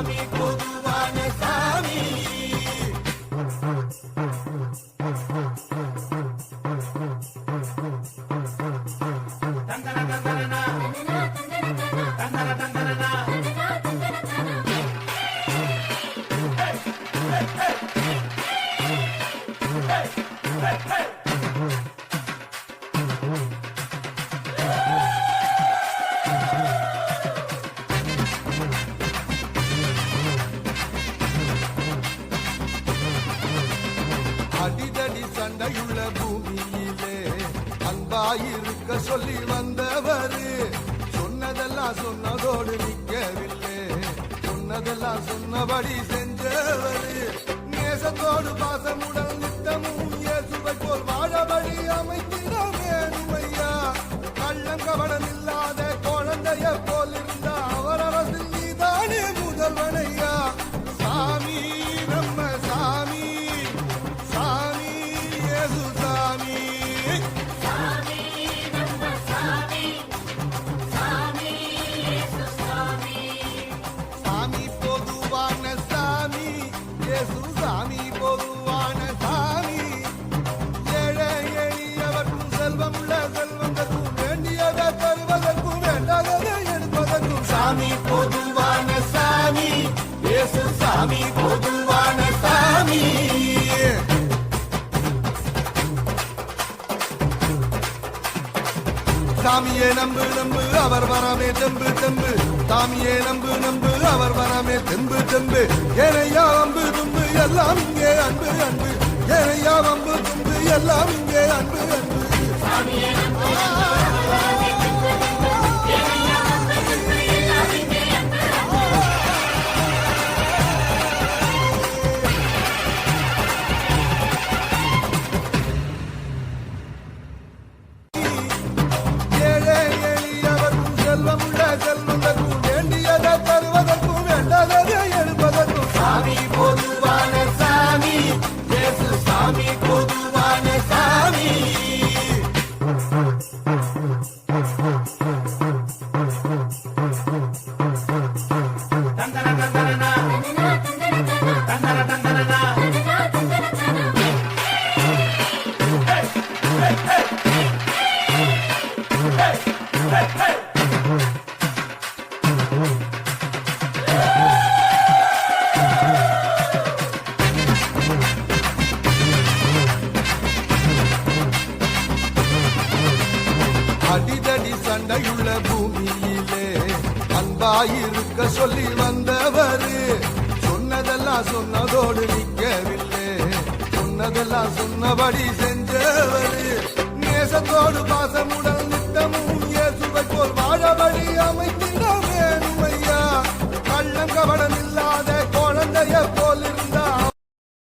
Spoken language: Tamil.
சாமி பொதுவான சாமி Hey! அடிதடி சண்டையுள்ள பூமியிலே அன்பாயிருக்க சொல்லி வந்தவர். சொன்னதெல்லாம் சொன்னதோடு நிற்கவில்லை. சொன்னதெல்லாம் சொன்னபடி செஞ்சவர். நேசத்தோடு பாசமுடன் நித்தமும் இயேசுவை போல் வாழபடி அமைத்திட ஐயா கள்ளம் கவனம் இல்லாத குழந்தைய போல் இருந்த அவர் அரசில் நீதானே முதல்வனையா. சாமி. சாமி பொதுவான சாமி. இயேசு சாமி பொதுவான சாமி. ஏழை எளியவர்க்கும் செல்வம் உள்ள செல்வந்தர்க்கும் வேண்டியதை தருவதற்கும் வேண்டாததை எடுப்பதற்கும் சாமி பொதுவான சாமி. இயேசு சாமி பொதுவான சாமியே நம்பு நம்பு அவர் வரமே தெம்பு தெம்பு. சாமியே நம்பு நம்பு அவர் வரமே தெம்பு தெம்பு. ஏனையா அம்பு தும்பு எல்லாம் இங்கே அன்பு அன்பு. ஏனையா அம்பு தும்பு எல்லாம் இங்கே அன்பு அன்பு. அடிதடி சண்டையுள்ள பூமியிலே அன்பாயிருக்க சொல்லி வந்தவரு. சொன்னதெல்லாம் சொன்னதோடு நிற்கவில்லை. சொன்னதெல்லாம் சொன்னபடி செஞ்சவர். நேசத்தோடு பாசமுடன் நித்தமும் இயேசுவை போல் வாழபடி அமைத்து